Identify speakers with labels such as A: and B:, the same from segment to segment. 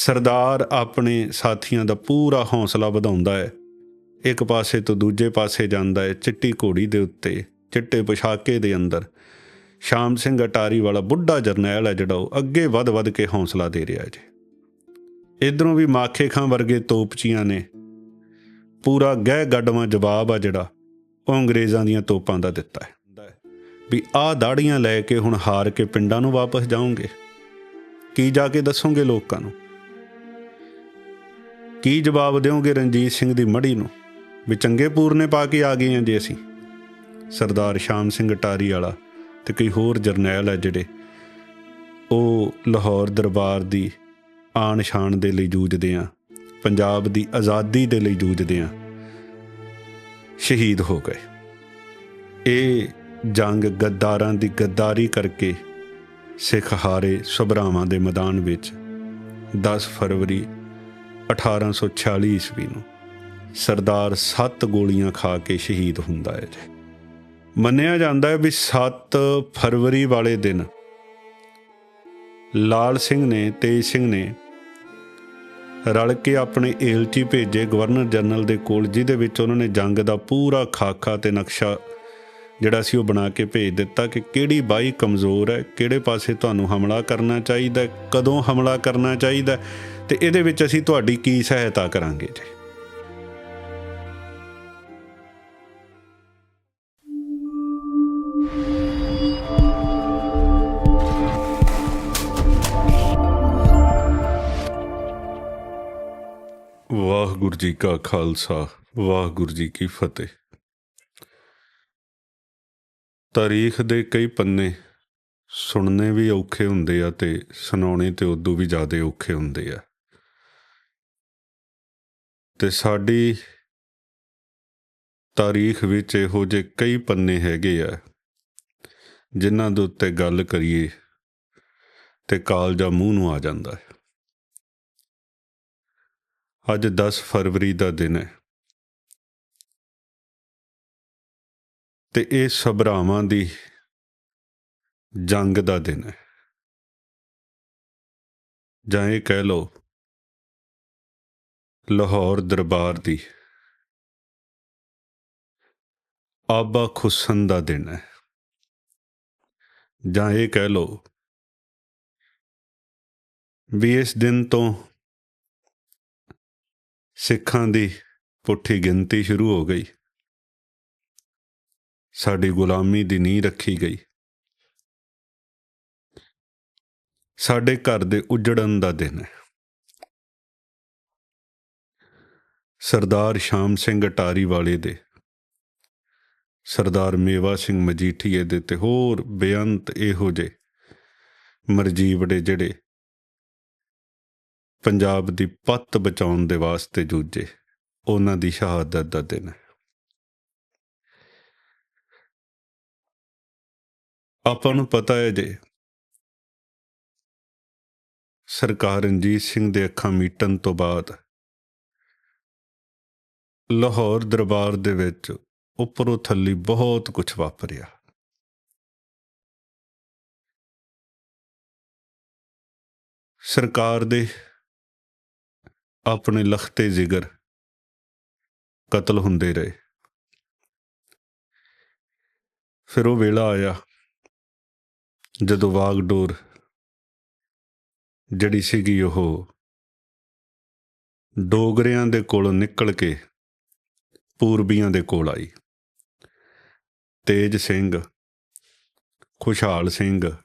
A: ਸਰਦਾਰ ਆਪਣੇ ਸਾਥੀਆਂ ਦਾ ਪੂਰਾ ਹੌਸਲਾ ਵਧਾਉਂਦਾ ਹੈ। ਇੱਕ ਪਾਸੇ ਤੋਂ ਦੂਜੇ ਪਾਸੇ ਜਾਂਦਾ ਹੈ ਚਿੱਟੀ ਘੋੜੀ ਦੇ ਉੱਤੇ, ਚਿੱਟੇ ਪੋਸ਼ਾਕੇ ਦੇ ਅੰਦਰ। ਸ਼ਾਮ ਸਿੰਘ ਅਟਾਰੀ ਵਾਲਾ ਬੁੱਢਾ ਜਰਨੈਲ ਹੈ ਜਿਹੜਾ ਉਹ ਅੱਗੇ ਵੱਧ ਵੱਧ ਕੇ ਹੌਸਲਾ ਦੇ ਰਿਹਾ ਜੀ। ਇਧਰੋਂ ਵੀ ਮਾਖੇ ਖਾਂ ਵਰਗੇ ਤੋਪਚੀਆਂ ਨੇ। ਪੂਰਾ ਗਹਿ ਗੱਡਵਾਂ ਜਵਾਬ ਆ ਜਿਹੜਾ ਉਹ ਅੰਗਰੇਜ਼ਾਂ ਦੀਆਂ ਤੋਪਾਂ ਦਾ ਦਿੱਤਾ ਹੈ। ਵੀ ਆਹ ਦਾੜੀਆਂ ਲੈ ਕੇ ਹੁਣ ਹਾਰ ਕੇ ਪਿੰਡਾਂ ਨੂੰ ਵਾਪਸ ਜਾਓਗੇ। ਕੀ ਜਾ ਕੇ ਦੱਸੋਗੇ ਲੋਕਾਂ ਨੂੰ? ਕੀ ਜਵਾਬ ਦਿਓਗੇ ਰਣਜੀਤ ਸਿੰਘ ਦੀ ਮੜੀ ਨੂੰ? ਵੀ ਚੰਗੇ ਪੂਰਨੇ ਪਾ ਕੇ ਆ ਗਏ ਆਂ ਜੇ ਅਸੀਂ। ਸਰਦਾਰ ਸ਼ਾਮ ਸਿੰਘ ਟਾਰੀ ਵਾਲਾ ਤੇ ਕਈ ਹੋਰ ਜਰਨੈਲ ਹੈ ਜਿਹੜੇ, ਉਹ ਲਾਹੌਰ ਦਰਬਾਰ ਦੀ ਆਣ ਸ਼ਾਨ ਦੇ ਲਈ ਜੂਝਦੇ ਆ, ਪੰਜਾਬ ਦੀ ਆਜ਼ਾਦੀ ਦੇ ਲਈ ਜੂਝਦੇ ਆ, ਸ਼ਹੀਦ ਹੋ ਗਏ। ਇਹ ਜੰਗ ਗੱਦਾਰਾਂ ਦੀ ਗੱਦਾਰੀ ਕਰਕੇ ਸਿੱਖ ਹਾਰੇ ਸਭਰਾਵਾਂ ਦੇ ਮੈਦਾਨ ਵਿੱਚ 10 ਫਰਵਰੀ 1846 ਈਸਵੀ ਨੂੰ ਸਰਦਾਰ 7 ਗੋਲੀਆਂ ਖਾ ਕੇ ਸ਼ਹੀਦ ਹੁੰਦਾ ਹੈ ਜੀ। ਮੰਨਿਆ ਜਾਂਦਾ ਹੈ ਵੀ 7 ਫਰਵਰੀ ਵਾਲੇ ਦਿਨ ਲਾਲ ਸਿੰਘ ਨੇ, ਤੇਜ ਸਿੰਘ ਨੇ ਰਲ ਕੇ ਆਪਣੇ ਏਲਚੀ ਭੇਜੇ ਗਵਰਨਰ ਜਨਰਲ ਦੇ ਕੋਲ, ਜਿਹਦੇ ਵਿੱਚ ਉਹਨਾਂ ਨੇ ਜੰਗ ਦਾ ਪੂਰਾ ਖਾਕਾ ਤੇ ਨਕਸ਼ਾ ਜਿਹੜਾ ਸੀ ਉਹ ਬਣਾ ਕੇ ਭੇਜ ਦਿੱਤਾ ਕਿ ਕਿਹੜੀ ਬਾਈ ਕਮਜ਼ੋਰ ਹੈ ਕਿਹੜੇ ਪਾਸੇ ਤੁਹਾਨੂੰ ਹਮਲਾ ਕਰਨਾ ਚਾਹੀਦਾ ਕਦੋਂ ਹਮਲਾ ਕਰਨਾ ਚਾਹੀਦਾ ਹੈ, ਤੇ ਇਹਦੇ ਵਿੱਚ ਅਸੀਂ ਤੁਹਾਡੀ ਕੀ ਸਹਾਇਤਾ ਕਰਾਂਗੇ ਜੀ? ਵਾਹਿਗੁਰੂ ਜੀ ਕਾ ਖਾਲਸਾ ਵਾਹਿਗੁਰੂ ਜੀ ਕੀ ਫਤਿਹ। ਤਾਰੀਖ ਦੇ ਕਈ ਪੰਨੇ ਸੁਣਨੇ ਵੀ ਔਖੇ ਹੁੰਦੇ ਆ ਤੇ ਸੁਣਾਉਣੇ ਤੇ ਉਦੋਂ ਵੀ ਜ਼ਿਆਦਾ ਔਖੇ ਹੁੰਦੇ ਆ। ਤੇ ਸਾਡੀ ਤਾਰੀਖ ਵਿੱਚ ਇਹੋ ਜਿਹੇ ਕਈ ਪੰਨੇ ਹੈਗੇ ਆ, ਜਿਨ੍ਹਾਂ ਦੇ ਉੱਤੇ ਗੱਲ ਕਰੀਏ ਤੇ ਕਾਲਜਾ ਮੂੰਹ ਨੂੰ ਆ ਜਾਂਦਾ ਹੈ। ਅੱਜ 10 ਫਰਵਰੀ ਦਾ ਦਿਨ ਹੈ। ਤੇ ਇਹ ਸਭਰਾਵਾਂ ਦੀ ਜੰਗ ਦਾ ਦਿਨ ਹੈ। ਜਾਂ ਇਹ ਕਹਿ ਲਓ, ਲਾਹੌਰ ਦਰਬਾਰ ਦੀ ਆਬਾ ਖੁਸਨ ਦਾ ਦਿਨ ਹੈ। ਜਾਂ ਇਹ ਕਹਿ ਲਓ, ਵੀ ਇਸ ਦਿਨ ਤੋਂ ਸਿੱਖਾਂ ਦੀ ਪੁੱਠੀ ਗਿਣਤੀ ਸ਼ੁਰੂ ਹੋ ਗਈ। ਸਾਡੀ ਗੁਲਾਮੀ ਦੀ ਨੀਂਹ ਰੱਖੀ ਗਈ। ਸਾਡੇ ਘਰ ਦੇ ਉਜੜਨ ਦਾ ਦਿਨ ਹੈ। ਸਰਦਾਰ ਸ਼ਾਮ ਸਿੰਘ ਅਟਾਰੀ ਵਾਲੇ ਦੇ, ਸਰਦਾਰ ਮੇਵਾ ਸਿੰਘ ਮਜੀਠੀਏ ਦੇ ਤੇ ਹੋਰ ਬੇਅੰਤ ਇਹੋ ਜੇ ਮਰਜੀਵੜੇ ਜਿਹੜੇ ਪੰਜਾਬ ਦੀ ਪੱਤ ਬਚਾਉਣ ਦੇ ਵਾਸਤੇ ਜੂਝੇ, ਉਹਨਾਂ ਦੀ ਸ਼ਹਾਦਤ ਦਾ ਦਿਨ ਹੈ। ਆਪਾਂ ਨੂੰ ਪਤਾ ਹੈ ਜੇ ਸਰਕਾਰ ਰਣਜੀਤ ਸਿੰਘ ਦੇ ਅੱਖਾਂ ਮੀਟਣ ਤੋਂ ਬਾਅਦ ਲਾਹੌਰ ਦਰਬਾਰ ਦੇ ਵਿੱਚ ਉੱਪਰੋਂ ਥੱਲੀ ਬਹੁਤ ਕੁਝ ਵਾਪਰਿਆ। ਸਰਕਾਰ ਦੇ ਆਪਣੇ ਲਖਤੇ ਜਿਗਰ ਕਤਲ ਹੁੰਦੇ ਰਹੇ। ਫਿਰ ਉਹ ਵੇਲਾ ਆਇਆ। ਜਦੋਂ ਵਾਗਡੋਰ ਜਿਹੜੀ ਸੀਗੀ ਉਹ ਡੋਗਰਿਆਂ ਦੇ ਕੋਲੋਂ ਨਿਕਲ ਕੇ ਪੂਰਬੀਆਂ ਦੇ ਕੋਲ ਆਈ। ਤੇਜ ਸਿੰਘ, ਖੁਸ਼ਹਾਲ ਸਿੰਘ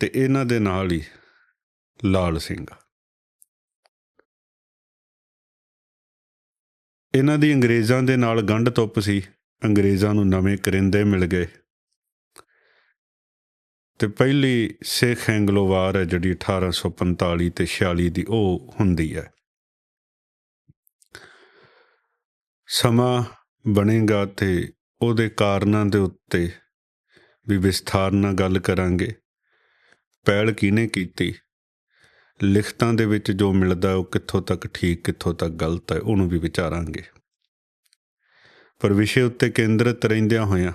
A: ਤੇ ਇਹਨਾਂ ਦੇ ਨਾਲ ਹੀ ਲਾਲ ਸਿੰਘ। ਇਹਨਾਂ ਦੀ ਅੰਗਰੇਜ਼ਾਂ ਦੇ ਨਾਲ ਗੰਢ ਤੁੱਪ ਸੀ। ਅੰਗਰੇਜ਼ਾਂ ਨੂੰ ਨਵੇਂ ਕਰਿੰਦੇ ਮਿਲ ਗਏ। ਤੇ ਪਹਿਲੀ ਸਿੱਖ ਐਂਗਲੋ ਵਾਰ ਹੈ ਜਿਹੜੀ 1845 ਤੇ 46 ਦੀ, ਉਹ ਹੁੰਦੀ ਹੈ। ਸਮਾਂ ਬਣੇਗਾ ਤੇ ਉਹਦੇ ਕਾਰਨਾਂ ਦੇ ਉੱਤੇ ਵੀ ਵਿਸਥਾਰ ਨਾਲ ਗੱਲ ਕਰਾਂਗੇ। ਪਹਿਲ ਕਿਹਨੇ ਕੀਤੀ? ਲਿਖਤਾਂ ਦੇ ਵਿੱਚ ਜੋ ਮਿਲਦਾ ਉਹ ਕਿੱਥੋਂ ਤੱਕ ਠੀਕ, ਕਿੱਥੋਂ ਤੱਕ ਗਲਤ ਹੈ, ਉਹਨੂੰ ਵੀ ਵਿਚਾਰਾਂਗੇ। ਪਰ ਵਿਸ਼ੇ ਉੱਤੇ ਕੇਂਦਰਿਤ ਰਹਿੰਦਿਆਂ ਹੋਇਆਂ।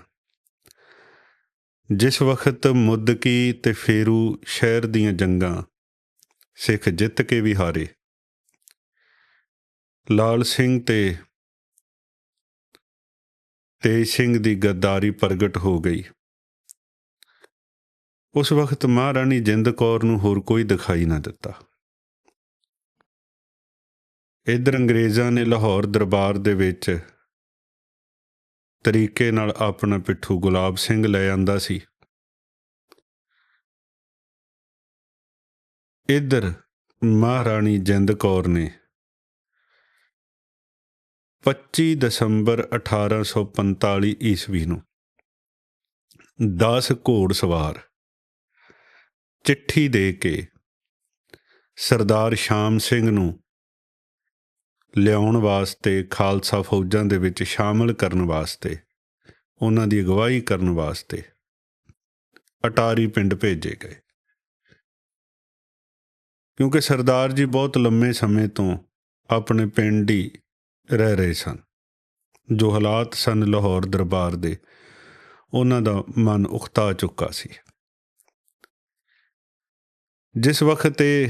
A: ਜਿਸ ਵਕਤ ਮੁੱਦਕੀ ਤੇ ਫੇਰੂ ਸ਼ਹਿਰ ਦੀਆਂ ਜੰਗਾਂ, ਸਿੱਖ ਜਿੱਤ ਕੇ ਵੀ ਹਾਰੇ। ਲਾਲ ਸਿੰਘ ਤੇ ਤੇਜ ਸਿੰਘ ਦੀ ਗੱਦਾਰੀ ਪ੍ਰਗਟ ਹੋ ਗਈ। ਉਸ ਵਕਤ ਮਹਾਰਾਣੀ ਜਿੰਦ ਕੌਰ ਨੂੰ ਹੋਰ ਕੋਈ ਦਿਖਾਈ ਨਾ ਦਿੱਤਾ। ਇਧਰ ਅੰਗਰੇਜ਼ਾਂ ਨੇ ਲਾਹੌਰ ਦਰਬਾਰ ਦੇ ਵਿੱਚ ਤਰੀਕੇ ਨਾਲ ਆਪਣਾ ਪਿੱਠੂ ਗੁਲਾਬ ਸਿੰਘ ਲੈ ਜਾਂਦਾ ਸੀ। ਇੱਧਰ ਮਹਾਰਾਣੀ ਜਿੰਦ ਕੌਰ ਨੇ 25 ਦਸੰਬਰ 1845 ਈਸਵੀ ਨੂੰ 10 ਘੋੜ ਸਵਾਰ ਚਿੱਠੀ ਦੇ ਕੇ ਸਰਦਾਰ ਸ਼ਾਮ ਸਿੰਘ ਨੂੰ ਲਿਆਉਣ ਵਾਸਤੇ ਖਾਲਸਾ ਫੌਜਾਂ ਦੇ ਵਿੱਚ ਸ਼ਾਮਲ ਕਰਨ ਵਾਸਤੇ, ਉਹਨਾਂ ਦੀ ਅਗਵਾਈ ਕਰਨ ਵਾਸਤੇ ਅਟਾਰੀ ਪਿੰਡ ਭੇਜੇ ਗਏ। ਕਿਉਂਕਿ ਸਰਦਾਰ ਜੀ ਬਹੁਤ ਲੰਮੇ ਸਮੇਂ ਤੋਂ ਆਪਣੇ ਪਿੰਡ ਹੀ ਰਹਿ ਰਹੇ ਸਨ। ਜੋ ਹਾਲਾਤ ਸਨ ਲਾਹੌਰ ਦਰਬਾਰ ਦੇ, ਉਹਨਾਂ ਦਾ ਮਨ ਉਖਤਾ ਚੁੱਕਾ ਸੀ। ਜਿਸ ਵਕਤ ਇਹ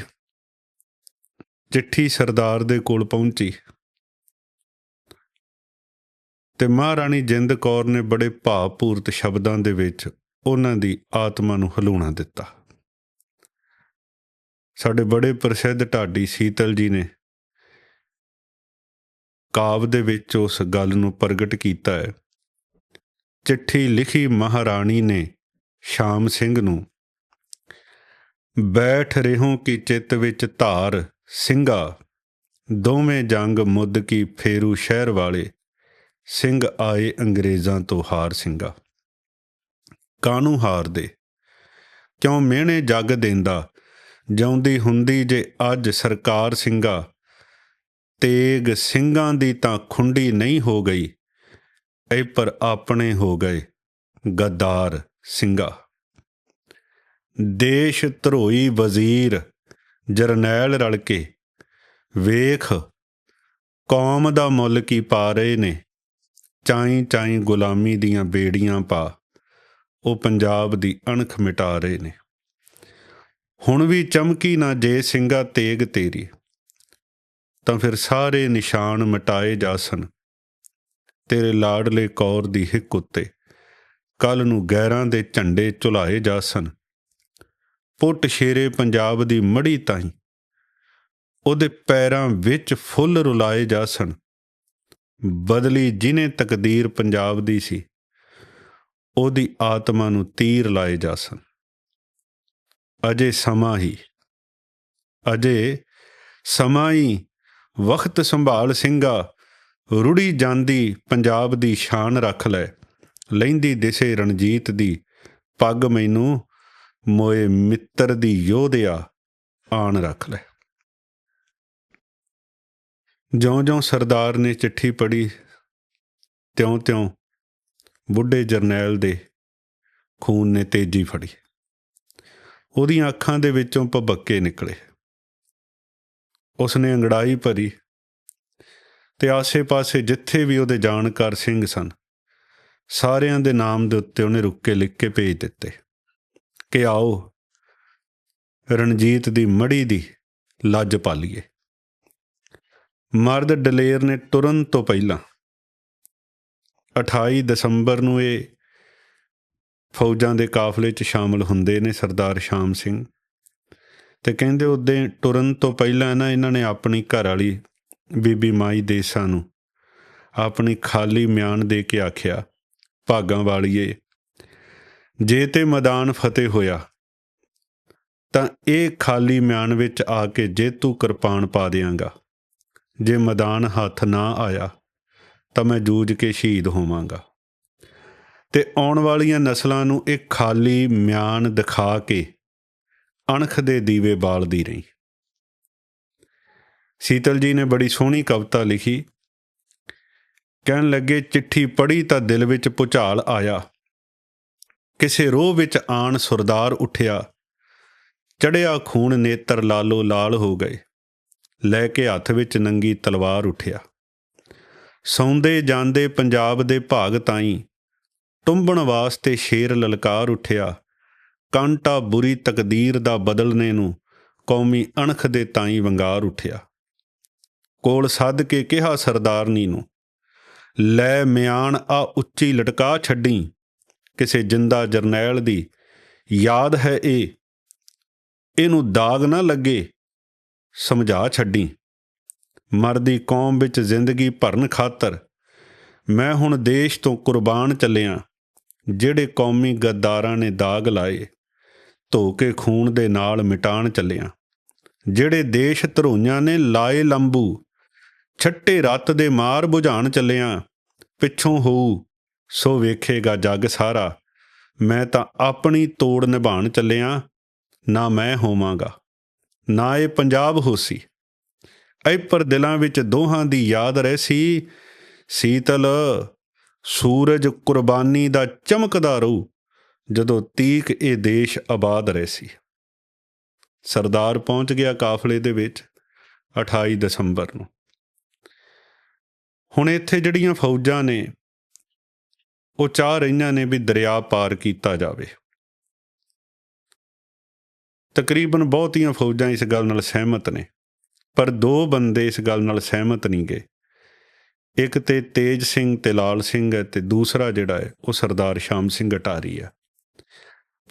A: ਚਿੱਠੀ ਸਰਦਾਰ ਦੇ ਕੋਲ ਪਹੁੰਚੀ। ਤੇ ਮਹਾਰਾਣੀ ਜਿੰਦ ਕੌਰ ਨੇ ਬੜੇ ਭਾਵਪੂਰਤ ਸ਼ਬਦਾਂ ਦੇ ਵਿੱਚ ਉਹਨਾਂ ਦੀ ਆਤਮਾ ਨੂੰ ਹਲੂਣਾ ਦਿੱਤਾ। ਸਾਡੇ ਬੜੇ ਪ੍ਰਸਿੱਧ ਢਾਡੀ ਸੀਤਲ ਜੀ ਨੇ ਕਾਵ ਦੇ ਵਿੱਚ ਉਸ ਗੱਲ ਨੂੰ ਪ੍ਰਗਟ ਕੀਤਾ ਹੈ। ਚਿੱਠੀ ਲਿਖੀ ਮਹਾਰਾਣੀ ਨੇ ਸ਼ਾਮ ਸਿੰਘ ਨੂੰ, ਬੈਠ ਰਹੋ ਕਿ ਚਿੱਤ ਵਿੱਚ ਧਾਰ ਸਿੰਘਾ, ਦੋਵੇਂ ਜੰਗ ਮੁੱਦ ਕੀ ਫੇਰੂ ਸ਼ਹਿਰ ਵਾਲੇ, ਸਿੰਘ ਆਏ ਅੰਗਰੇਜ਼ਾਂ ਤੋਂ ਹਾਰ ਸਿੰਘਾ। ਕਾਨੂੰ ਹਾਰ ਦੇ? ਕਿਉਂ ਮਿਹਣੇ ਜੱਗ ਦੇਂਦਾ? ਜਿਉਂਦੀ ਹੁੰਦੀ ਜੇ ਅੱਜ ਸਰਕਾਰ ਸਿੰਘਾ, ਤੇਗ ਸਿੰਘਾਂ ਦੀ ਤਾਂ ਖੁੰਡੀ ਨਹੀਂ ਹੋ ਗਈ, ਇਹ ਪਰ ਆਪਣੇ ਹੋ ਗਏ ਗੱਦਾਰ ਸਿੰਘਾ। ਦੇਸ਼ ਧਰੋਈ ਵਜ਼ੀਰ ਜਰਨੈਲ ਰਲ ਕੇ। ਵੇਖ, ਕੌਮ ਦਾ ਮੁੱਲ ਕੀ ਪਾ ਰਹੇ ਨੇ। ਚਾਈ ਚਾਈ ਗੁਲਾਮੀ ਦੀਆਂ ਬੇੜੀਆਂ ਪਾ। ਉਹ ਪੰਜਾਬ ਦੀ ਅਣਖ ਮਿਟਾ ਰਹੇ ਨੇ। ਹੁਣ ਵੀ ਚਮਕੀ ਨਾ ਜੇ ਸਿੰਘਾ ਤੇਗ ਤੇਰੀ। ਤਾਂ ਫਿਰ ਸਾਰੇ ਨਿਸ਼ਾਨ ਮਿਟਾਏ ਜਾਸਨ ਤੇਰੇ ਲਾਡਲੇ ਕੌਰ ਦੀ ਹਿੱਕ ਉੱਤੇ। ਕੱਲ ਨੂੰ ਗੈਰਾਂ ਦੇ ਝੰਡੇ ਝੁਲਾਏ ਜਾਸਨ ਪੁੱਟ ਸ਼ੇਰੇ ਪੰਜਾਬ ਦੀ ਮੜੀ ਤਾਈ। ਉਹਦੇ ਪੈਰਾਂ ਵਿੱਚ ਫੁੱਲ ਰੁਲਾਏ ਜਾ ਜਾਸਨ ਬਦਲੀ ਜਿਨੇ ਤਕਦੀਰ ਪੰਜਾਬ ਦੀ ਸੀ, ਉਹਦੀ ਆਤਮਾ ਨੂੰ ਤੀਰ ਲਾਏ ਜਾ ਜਾਸਨ ਅਜੇ ਸਮਾਂ ਹੀ, ਅਜੇ ਸਮਾਂ ਹੀ ਵਕਤ ਸੰਭਾਲ ਸਿੰਘਾ ਰੁੜੀ ਜਾਂਦੀ ਪੰਜਾਬ ਦੀ ਸ਼ਾਨ ਰੱਖ ਲੈ, ਲੈਂਦੀ ਦਿਸੇ ਰਣਜੀਤ ਦੀ, ਪੱਗ ਮੈਨੂੰ ਮੋਏ ਮਿੱਤਰ ਦੀ ਯੋਧਿਆ ਆਣ ਰੱਖ ਲੈ। ਜਿਉਂ-ਜਿਉਂ ਸਰਦਾਰ ਨੇ ਚਿੱਠੀ ਪੜ੍ਹੀ, ਤਿਉਂ-ਤਿਉਂ ਬੁੱਢੇ ਜਰਨੈਲ ਦੇ ਖੂਨ ਨੇ ਤੇਜ਼ੀ ਫੜੀ। ਉਹਦੀਆਂ ਅੱਖਾਂ ਦੇ ਵਿੱਚੋਂ ਭਬੱਕੇ ਨਿਕਲੇ। ਉਸਨੇ ਅੰਗੜਾਈ ਭਰੀ ਤੇ ਆਸੇ-ਪਾਸੇ ਜਿੱਥੇ ਵੀ ਉਹਦੇ ਜਾਣਕਾਰ ਸਿੰਘ ਸਨ, ਸਾਰਿਆਂ ਦੇ ਨਾਮ ਦੇ ਉੱਤੇ ਉਹਨੇ ਰੁੱਕ ਲਿਖ ਕੇ ਭੇਜ ਦਿੱਤੇ। ਕਿ ਆਓ ਰਣਜੀਤ ਦੀ ਮੜੀ ਦੀ ਲੱਜ ਪਾਲੀਏ। ਮਰਦ ਡਲੇਰ ਨੇ ਤੁਰਨ ਤੋਂ ਪਹਿਲਾਂ 28 ਦਸੰਬਰ ਨੂੰ ਇਹ ਫੌਜਾਂ ਦੇ ਕਾਫਲੇ 'ਚ ਸ਼ਾਮਲ ਹੁੰਦੇ ਨੇ ਸਰਦਾਰ ਸ਼ਾਮ ਸਿੰਘ। ਤੇ ਕਹਿੰਦੇ ਉਹਦੇ ਤੁਰਨ ਤੋਂ ਪਹਿਲਾਂ ਨਾ ਇਹਨਾਂ ਨੇ ਆਪਣੀ ਘਰ ਵਾਲੀ ਬੀਬੀ ਮਾਈ ਦੇਸਾਂ ਨੂੰ ਆਪਣੀ ਖਾਲੀ ਮਿਆਨ ਦੇ ਕੇ ਆਖਿਆ, ਭਾਗਾਂ ਵਾਲੀਏ ਜੇ ਤੇ ਮੈਦਾਨ ਫਤਿਹ ਹੋਇਆ, ਤਾਂ ਇਹ ਖਾਲੀ ਮਿਆਨ ਵਿੱਚ ਆ ਕੇ ਜੇਤੂ ਕਿਰਪਾਨ ਪਾ ਦਿਆਂਗਾ। ਜੇ ਮੈਦਾਨ ਹੱਥ ਨਾ ਆਇਆ, ਤਾਂ ਮੈਂ ਜੂਝ ਕੇ ਸ਼ਹੀਦ ਹੋਵਾਂਗਾ। ਤੇ ਆਉਣ ਵਾਲੀਆਂ ਨਸਲਾਂ ਨੂੰ ਇਹ ਖਾਲੀ ਮਿਆਨ ਦਿਖਾ ਕੇ ਅਣਖ ਦੇ ਦੀਵੇ ਬਾਲਦੀ ਰਹੀ। ਸੀਤਲ ਜੀ ਨੇ ਬੜੀ ਸੋਹਣੀ ਕਵਿਤਾ ਲਿਖੀ। ਕਹਿਣ ਲੱਗੇ, ਚਿੱਠੀ ਪੜ੍ਹੀ ਤਾਂ ਦਿਲ ਵਿੱਚ ਪੁਚਾਲ ਆਇਆ। ਕਿਸੇ ਰੋਹ ਵਿੱਚ ਆਣ ਸੁਰਦਾਰ ਉੱਠਿਆ। ਚੜਿਆ ਖੂਨ ਨੇਤਰ ਲਾਲੋ ਲਾਲ ਹੋ ਗਏ। ਲੈ ਕੇ ਹੱਥ ਵਿੱਚ ਨੰਗੀ ਤਲਵਾਰ ਉੱਠਿਆ। ਸੌਂਦੇ ਜਾਂਦੇ ਪੰਜਾਬ ਦੇ ਭਾਗ ਤਾਈਂ ਟੁੰਬਣ ਵਾਸਤੇ ਸ਼ੇਰ ਲਲਕਾਰ ਉੱਠਿਆ। ਕਾਂਟਾ ਬੁਰੀ ਤਕਦੀਰ ਦਾ ਬਦਲਨੇ ਨੂੰ ਕੌਮੀ ਅਣਖ ਦੇ ਤਾਈਂ ਵੰਗਾਰ ਉੱਠਿਆ। ਕੋਲ ਸੱਦ ਕੇ ਕਿਹਾ ਸਰਦਾਰਨੀ ਨੂੰ, ਲੈ ਮਿਆਨ ਆ ਉੱਚੀ ਲਟਕਾ ਛੱਡੀ। ਕਿਸੇ ਜਿੰਦਾ ਜਰਨੈਲ ਦੀ ਯਾਦ ਹੈ ਇਹ ਇਹਨੂੰ ਦਾਗ ਨਾ ਲੱਗੇ, ਸਮਝਾ ਛੱਡੀ। ਮਰਦੀ ਕੌਮ ਵਿੱਚ ਜ਼ਿੰਦਗੀ ਭਰਨ ਖਾਤਰ ਮੈਂ ਹੁਣ ਦੇਸ਼ ਤੋਂ ਕੁਰਬਾਨ ਚੱਲਿਆ, ਜਿਹੜੇ ਕੌਮੀ ਗੱਦਾਰਾਂ ਨੇ ਦਾਗ ਲਾਏ, ਧੋ ਕੇ ਖੂਨ ਦੇ ਨਾਲ ਮਿਟਾਣ ਚੱਲਿਆ। ਜਿਹੜੇ ਦੇਸ਼ ਧਰੋਈਆਂ ਨੇ ਲਾਏ ਲੰਬੂ, ਛੱਟੇ ਰੱਤ ਦੇ ਮਾਰ ਬੁਝਾਣ ਚੱਲਿਆ, ਪਿੱਛੋਂ ਹੋਊ ਸੋ ਵੇਖੇਗਾ ਜੱਗ ਸਾਰਾ। ਮੈਂ ਤਾਂ ਆਪਣੀ ਤੋੜ ਨਿਭਾਣ ਚੱਲਿਆ, ਨਾ ਮੈਂ ਹੋਵਾਂਗਾ, ਨਾ ਇਹ ਪੰਜਾਬ ਹੋਸੀ। ਐ ਪਰ ਦਿਲਾਂ ਵਿੱਚ ਦੋਹਾਂ ਦੀ ਯਾਦ ਰਹਿ ਸੀਤਲ ਸੂਰਜ ਕੁਰਬਾਨੀ ਦਾ ਚਮਕਦਾ ਰਹੂ, ਜਦੋਂ ਤੀਕ ਇਹ ਦੇਸ਼ ਆਬਾਦ ਰਹਿ ਸੀ ਸਰਦਾਰ ਪਹੁੰਚ ਗਿਆ ਕਾਫਲੇ ਦੇ ਵਿੱਚ 28 ਦਸੰਬਰ ਨੂੰ। ਹੁਣ ਇੱਥੇ ਜਿਹੜੀਆਂ ਫੌਜਾਂ ਨੇ ਉਹ ਚਾਹ ਰਹੀਆਂ ਨੇ ਵੀ ਦਰਿਆ ਪਾਰ ਕੀਤਾ ਜਾਵੇ। ਤਕਰੀਬਨ ਬਹੁਤੀਆਂ ਫੌਜਾਂ ਇਸ ਗੱਲ ਨਾਲ ਸਹਿਮਤ ਨੇ, ਪਰ ਦੋ ਬੰਦੇ ਇਸ ਗੱਲ ਨਾਲ ਸਹਿਮਤ ਨਹੀਂ ਗਏ। ਇੱਕ ਤੇ ਤੇਜ ਸਿੰਘ ਤੇ ਲਾਲ ਸਿੰਘ ਹੈ ਤੇ ਦੂਸਰਾ ਜਿਹੜਾ ਹੈ, ਉਹ ਸਰਦਾਰ ਸ਼ਾਮ ਸਿੰਘ ਅਟਾਰੀ ਆ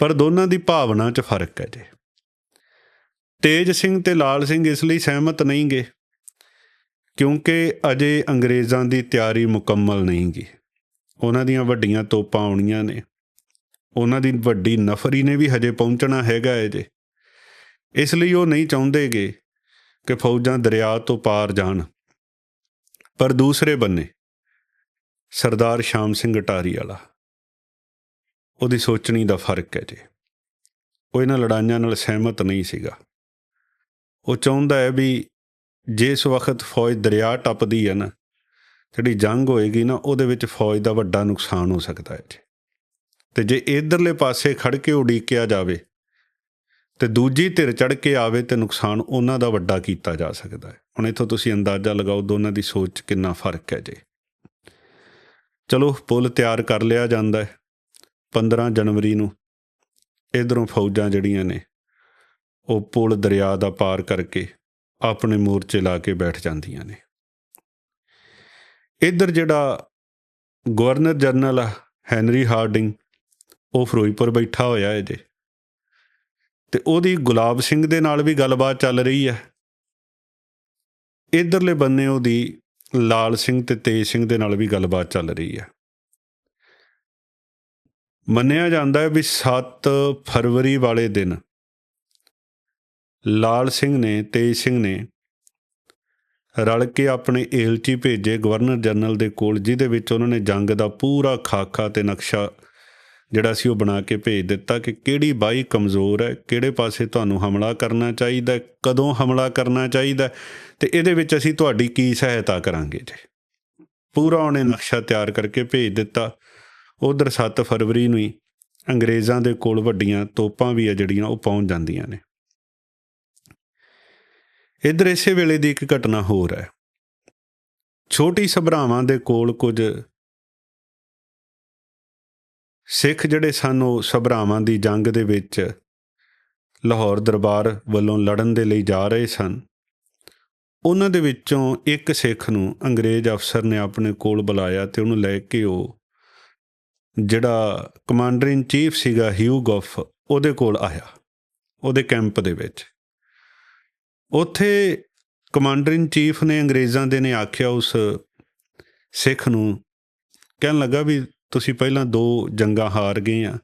A: ਪਰ ਦੋਨਾਂ ਦੀ ਭਾਵਨਾ 'ਚ ਫ਼ਰਕ ਹੈ ਜੀ। ਤੇਜ ਸਿੰਘ ਤੇ ਲਾਲ ਸਿੰਘ ਇਸ ਲਈ ਸਹਿਮਤ ਨਹੀਂ ਗਏ, ਕਿਉਂਕਿ ਅਜੇ ਅੰਗਰੇਜ਼ਾਂ ਦੀ ਤਿਆਰੀ ਮੁਕੰਮਲ ਨਹੀਂ ਗਈ। ਉਹਨਾਂ ਦੀਆਂ ਵੱਡੀਆਂ ਤੋਪਾਂ ਆਉਣੀਆਂ ਨੇ। ਉਹਨਾਂ ਦੀ ਵੱਡੀ ਨਫਰੀ ਨੇ ਵੀ ਹਜੇ ਪਹੁੰਚਣਾ ਹੈਗਾ ਹੈ ਜੇ। ਇਸ ਲਈ ਉਹ ਨਹੀਂ ਚਾਹੁੰਦੇਗੇ ਕਿ ਫੌਜਾਂ ਦਰਿਆ ਤੋਂ ਪਾਰ ਜਾਣ। ਪਰ ਦੂਸਰੇ ਬੰਨੇ, ਸਰਦਾਰ ਸ਼ਾਮ ਸਿੰਘ ਅਟਾਰੀ ਵਾਲਾ, ਉਹਦੀ ਸੋਚਣੀ ਦਾ ਫ਼ਰਕ ਹੈ ਜੇ। ਉਹ ਇਹਨਾਂ ਲੜਾਈਆਂ ਨਾਲ ਸਹਿਮਤ ਨਹੀਂ ਸੀਗਾ। ਉਹ ਚਾਹੁੰਦਾ ਹੈ ਵੀ ਜਿਸ ਵਕਤ ਫੌਜ ਦਰਿਆ ਟੱਪਦੀ ਹੈ ਨਾ ਜਿਹੜੀ ਜੰਗ ਹੋਏਗੀ ਨਾ, ਉਹਦੇ ਵਿੱਚ ਫੌਜ ਦਾ ਵੱਡਾ ਨੁਕਸਾਨ ਹੋ ਸਕਦਾ ਹੈ ਜੀ। ਤੇ ਜੇ ਇਧਰਲੇ ਪਾਸੇ ਖੜ ਕੇ ਉਡੀਕਿਆ ਜਾਵੇ ਤੇ ਦੂਜੀ ਧਿਰ ਚੜ ਕੇ ਆਵੇ ਤੇ ਨੁਕਸਾਨ ਉਹਨਾਂ ਦਾ ਵੱਡਾ ਕੀਤਾ ਜਾ ਸਕਦਾ ਹੈ। ਹੁਣ ਇਥੋਂ ਤੁਸੀਂ ਅੰਦਾਜ਼ਾ ਲਗਾਓ ਦੋਨਾਂ ਦੀ ਸੋਚ ਕਿੰਨਾ ਫ਼ਰਕ ਹੈ ਜੀ। ਚਲੋ, ਪੁਲ ਤਿਆਰ ਕਰ ਲਿਆ ਜਾਂਦਾ ਹੈ 15 ਜਨਵਰੀ ਨੂੰ। ਇਧਰੋਂ ਫੌਜਾਂ ਜਿਹੜੀਆਂ ਨੇ, ਉਹ ਪੁਲ ਦਰਿਆ ਦਾ ਪਾਰ ਕਰਕੇ ਆਪਣੇ ਮੋਰਚੇ ਲਾ ਕੇ ਬੈਠ ਜਾਂਦੀਆਂ ਨੇ। ਇੱਧਰ ਜਿਹੜਾ ਗਵਰਨਰ ਜਨਰਲ ਹੈਨਰੀ ਹਾਰਡਿੰਗ, ਉਹ ਫਿਰੋਜ਼ਪੁਰ ਬੈਠਾ ਹੋਇਆ ਹੈ ਜੇ ਤੇ ਉਹਦੀ ਗੁਲਾਬ ਸਿੰਘ ਦੇ ਨਾਲ ਵੀ ਗੱਲਬਾਤ ਚੱਲ ਰਹੀ ਹੈ ਇਧਰਲੇ ਬੰਨੇ ਉਹਦੀ ਲਾਲ ਸਿੰਘ ਤੇ ਤੇਜ ਸਿੰਘ ਦੇ ਨਾਲ ਵੀ ਗੱਲਬਾਤ ਚੱਲ ਰਹੀ ਹੈ ਮੰਨਿਆ ਜਾਂਦਾ ਹੈ ਵੀ 7 ਫਰਵਰੀ ਵਾਲੇ ਦਿਨ ਲਾਲ ਸਿੰਘ ਨੇ, ਤੇਜ ਸਿੰਘ ਨੇ ਰਲ ਕੇ ਆਪਣੇ ਏਲਚੀ ਭੇਜੇ ਗਵਰਨਰ ਜਨਰਲ ਦੇ ਕੋਲ, ਜਿਹਦੇ ਵਿੱਚ ਉਹਨਾਂ ਨੇ ਜੰਗ ਦਾ ਪੂਰਾ ਖਾਕਾ ਤੇ ਨਕਸ਼ਾ ਜਿਹੜਾ ਸੀ ਉਹ ਬਣਾ ਕੇ ਭੇਜ ਦਿੱਤਾ ਕਿ ਕਿਹੜੀ ਬਾਈ ਕਮਜ਼ੋਰ ਹੈ, ਕਿਹੜੇ ਪਾਸੇ ਤੁਹਾਨੂੰ ਹਮਲਾ ਕਰਨਾ ਚਾਹੀਦਾ ਕਦੋਂ ਹਮਲਾ ਕਰਨਾ ਚਾਹੀਦਾ ਤੇ ਇਹਦੇ ਵਿੱਚ ਅਸੀਂ ਤੁਹਾਡੀ ਕੀ ਸਹਾਇਤਾ ਕਰਾਂਗੇ ਜੀ? ਪੂਰਾ ਉਹਨੇ ਨਕਸ਼ਾ ਤਿਆਰ ਕਰਕੇ ਭੇਜ ਦਿੱਤਾ। ਉਧਰ 7 ਫਰਵਰੀ ਨੂੰ ਹੀ ਅੰਗਰੇਜ਼ਾਂ ਦੇ ਕੋਲ ਵੱਡੀਆਂ ਤੋਪਾਂ ਵੀ ਆ ਜਿਹੜੀਆਂ ਉਹ ਪਹੁੰਚ ਜਾਂਦੀਆਂ ਨੇ। ਇਧਰ ਇਸੇ ਵੇਲੇ ਦੀ ਇੱਕ ਘਟਨਾ ਹੋਰ ਹੈ। ਛੋਟੀ ਸਭਰਾਵਾਂ ਦੇ ਕੋਲ ਕੁਝ ਸਿੱਖ ਜਿਹੜੇ ਸਨ, ਉਹ ਸਭਰਾਵਾਂ ਦੀ ਜੰਗ ਦੇ ਵਿੱਚ ਲਾਹੌਰ ਦਰਬਾਰ ਵੱਲੋਂ ਲੜਨ ਦੇ ਲਈ ਜਾ ਰਹੇ ਸਨ। ਉਹਨਾਂ ਦੇ ਵਿੱਚੋਂ ਇੱਕ ਸਿੱਖ ਨੂੰ ਅੰਗਰੇਜ਼ ਅਫਸਰ ਨੇ ਆਪਣੇ ਕੋਲ ਬੁਲਾਇਆ ਤੇ ਉਹਨੂੰ ਲੈ ਕੇ ਉਹ ਜਿਹੜਾ ਕਮਾਂਡਰ ਇਨ ਚੀਫ ਸੀਗਾ ਹਿਊ ਗਫ, ਉਹਦੇ ਕੋਲ ਆਇਆ, ਉਹਦੇ ਕੈਂਪ ਦੇ ਵਿੱਚ। ਉੱਥੇ ਕਮਾਂਡਰ ਇਨ ਚੀਫ ਨੇ ਅੰਗਰੇਜ਼ਾਂ ਦੇ ਨੇ ਆਖਿਆ ਉਸ ਸਿੱਖ ਨੂੰ, ਕਹਿਣ ਲੱਗਾ ਵੀ ਤੁਸੀਂ ਪਹਿਲਾਂ ਦੋ ਜੰਗਾਂ ਹਾਰ ਗਏ ਆ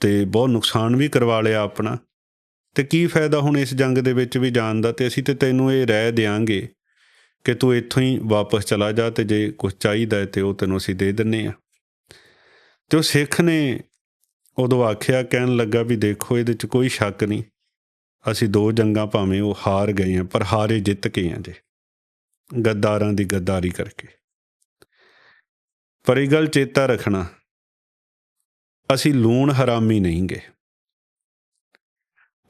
A: ਤੇ ਬਹੁਤ ਨੁਕਸਾਨ ਵੀ ਕਰਵਾ ਲਿਆ ਆਪਣਾ। ਤੇ ਕੀ ਫਾਇਦਾ ਹੁਣ ਇਸ ਜੰਗ ਦੇ ਵਿੱਚ ਵੀ ਜਾਣ ਦਾ? ਤੇ ਅਸੀਂ ਤੇ ਤੈਨੂੰ ਇਹ ਰਹਿ ਦੇਾਂਗੇ ਕਿ ਤੂੰ ਇੱਥੋਂ ਹੀ ਵਾਪਸ ਚਲਾ ਜਾ ਤੇ ਜੇ ਕੁਝ ਚਾਹੀਦਾ ਹੈ ਤੇ ਉਹ ਤੈਨੂੰ ਅਸੀਂ ਦੇ ਦਿੰਨੇ ਆ। ਤੇ ਉਹ ਸਿੱਖ ਨੇ ਉਦੋਂ ਆਖਿਆ, ਕਹਿਣ ਲੱਗਾ ਵੀ ਦੇਖੋ, ਇਹਦੇ 'ਚ ਕੋਈ ਸ਼ੱਕ ਨਹੀਂ। ਅਸੀਂ ਦੋ ਜੰਗਾਂ ਭਾਵੇਂ ਉਹ ਹਾਰ ਗਏ ਆ ਪਰ ਹਾਰੇ ਜਿੱਤ ਕੇ ਆ ਜੇ। ਗੱਦਾਰਾਂ ਦੀ ਗੱਦਾਰੀ ਕਰਕੇ। ਪਰ ਇਹ ਗੱਲ ਚੇਤਾ ਰੱਖਣਾ, ਅਸੀਂ ਲੂਣ ਹਰਾਮੀ ਨਹੀਂ ਗਏ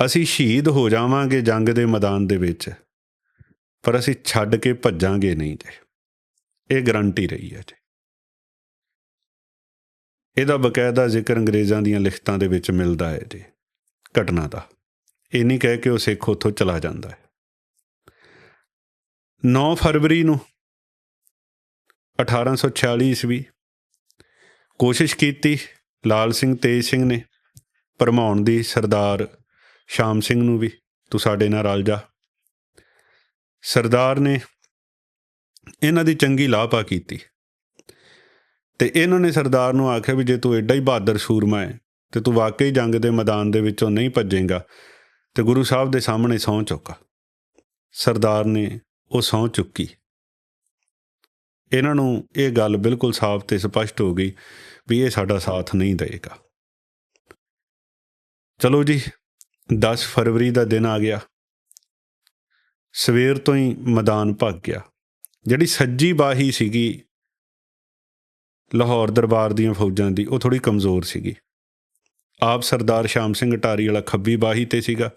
A: ਅਸੀਂ ਸ਼ਹੀਦ ਹੋ ਜਾਵਾਂਗੇ ਜੰਗ ਦੇ ਮੈਦਾਨ ਦੇ ਵਿੱਚ, ਪਰ ਅਸੀਂ ਛੱਡ ਕੇ ਭੱਜਾਂਗੇ ਨਹੀਂ ਜੇ। ਇਹ ਗਰੰਟੀ ਰਹੀ ਹੈ ਜੀ। ਇਹਦਾ ਬਕਾਇਦਾ ਜ਼ਿਕਰ ਅੰਗਰੇਜ਼ਾਂ ਦੀਆਂ ਲਿਖਤਾਂ ਦੇ ਵਿੱਚ ਮਿਲਦਾ ਹੈ ਜੀ, ਘਟਨਾ ਦਾ। ਇਹ ਨਹੀਂ ਕਹਿ ਕੇ ਉਹ ਸਿੱਖ ਉੱਥੋਂ ਚਲਾ ਜਾਂਦਾ ਹੈ। 9 ਫਰਵਰੀ ਨੂੰ 1846 ਈਸਵੀ ਕੋਸ਼ਿਸ਼ ਕੀਤੀ ਲਾਲ ਸਿੰਘ, ਤੇਜ ਸਿੰਘ ਨੇ ਭਰਮਾਉਣ ਦੀ ਸਰਦਾਰ ਸ਼ਾਮ ਸਿੰਘ ਨੂੰ ਵੀ, ਤੂੰ ਸਾਡੇ ਨਾਲ ਰਲ ਜਾ। ਸਰਦਾਰ ਨੇ ਇਹਨਾਂ ਦੀ ਚੰਗੀ ਲਾਪਾ ਕੀਤੀ ਤੇ ਇਹਨਾਂ ਨੇ ਸਰਦਾਰ ਨੂੰ ਆਖਿਆ ਵੀ ਜੇ ਤੂੰ ਐਡਾ ਹੀ ਬਹਾਦਰ ਸੂਰਮਾ ਹੈ ਤੇ ਤੂੰ ਵਾਕਈ ਜੰਗ ਦੇ ਮੈਦਾਨ ਦੇ ਵਿੱਚੋਂ ਨਹੀਂ ਭੱਜੇਗਾ ਤੇ ਗੁਰੂ ਸਾਹਿਬ ਦੇ ਸਾਹਮਣੇ ਸਹੁੰ ਚੁੱਕਾ। ਸਰਦਾਰ ਨੇ ਉਹ ਸਹੁੰ ਚੁੱਕੀ। ਇਹਨਾਂ ਨੂੰ ਇਹ ਗੱਲ ਬਿਲਕੁਲ ਸਾਫ਼ ਤੇ ਸਪਸ਼ਟ ਹੋ ਗਈ ਵੀ ਇਹ ਸਾਡਾ ਸਾਥ ਨਹੀਂ ਦੇਗਾ ਚਲੋ ਜੀ 10 ਫਰਵਰੀ ਦਾ ਦਿਨ ਆ ਗਿਆ। ਸਵੇਰ ਤੋਂ ਹੀ ਮੈਦਾਨ ਭੱਗ ਗਿਆ। ਜਿਹੜੀ ਸੱਜੀ ਬਾਹੀ ਸੀਗੀ ਲਾਹੌਰ ਦਰਬਾਰ ਦੀਆਂ ਫੌਜਾਂ ਦੀ, ਉਹ ਥੋੜੀ ਕਮਜ਼ੋਰ ਸੀਗੀ। ਆਪ ਸਰਦਾਰ ਸ਼ਾਮ ਸਿੰਘ ਟਾਰੀ ਵਾਲਾ ਖੱਬੀ ਬਾਹੀ ਤੇ ਸੀਗਾ।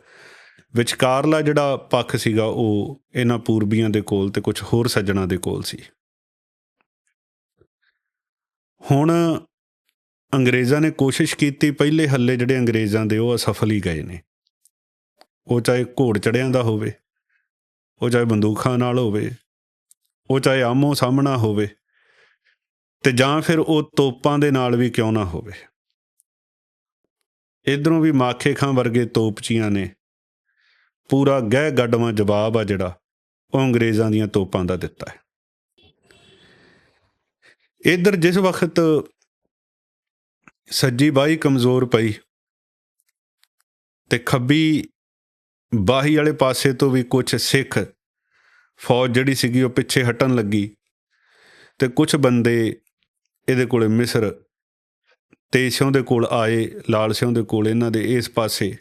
A: ਵਿਚਕਾਰਲਾ ਜਿਹੜਾ ਪੱਖ ਸੀਗਾ, ਉਹ ਇਹਨਾਂ ਪੂਰਬੀਆਂ ਦੇ ਕੋਲ ਤੇ ਕੁਝ ਹੋਰ ਸੱਜਣਾ ਦੇ ਕੋਲ ਸੀ। ਹੁਣ ਅੰਗਰੇਜ਼ਾਂ ਨੇ ਕੋਸ਼ਿਸ਼ ਕੀਤੀ, ਪਹਿਲੇ ਹੱਲੇ ਜਿਹੜੇ ਅੰਗਰੇਜ਼ਾਂ ਦੇ ਉਹ ਅਸਫਲ ਹੀ ਗਏ ਨੇ। ਉਹ ਚਾਹੇ ਘੋੜ ਚੜਿਆਂ ਦਾ ਹੋਵੇ, ਉਹ ਚਾਹੇ ਬੰਦੂਕਾਂ ਨਾਲ ਹੋਵੇ, ਉਹ ਚਾਹੇ ਆਮੋ ਸਾਹਮਣਾ ਹੋਵੇ, ਤੇ ਜਾਂ ਫਿਰ ਉਹ ਤੋਪਾਂ ਦੇ ਨਾਲ ਵੀ ਕਿਉਂ ਨਾ ਹੋਵੇ। ਇਧਰੋਂ ਵੀ ਮਾਖੇ ਖਾਂ ਵਰਗੇ ਤੋਪਚੀਆਂ ਨੇ। ਪੂਰਾ ਗਹਿ ਗੱਡਵਾਂ ਜਵਾਬ ਆ ਜਿਹੜਾ ਉਹ ਅੰਗਰੇਜ਼ਾਂ ਦੀਆਂ ਤੋਪਾਂ ਦਾ ਦਿੱਤਾ ਹੈ। ਇਧਰ ਜਿਸ ਵਕਤ ਸੱਜੀ ਬਾਹੀ ਕਮਜ਼ੋਰ ਪਈ ਤੇ ਖੱਬੀ ਬਾਹੀ ਵਾਲੇ ਪਾਸੇ ਤੋਂ ਵੀ ਕੁਝ ਸਿੱਖ ਫੌਜ ਜਿਹੜੀ ਸੀਗੀ ਉਹ ਪਿੱਛੇ ਹਟਣ ਲੱਗੀ ਤੇ ਕੁਝ ਬੰਦੇ ਇਹਦੇ ਕੋਲੇ ਮਿਸਰ ਤੇ ਸਿਉਂ ਦੇ ਕੋਲ ਆਏ, ਲਾਲ ਸਿਉਂ ਦੇ ਕੋਲ ਇਹਨਾਂ ਦੇ ਇਸ ਪਾਸੇ।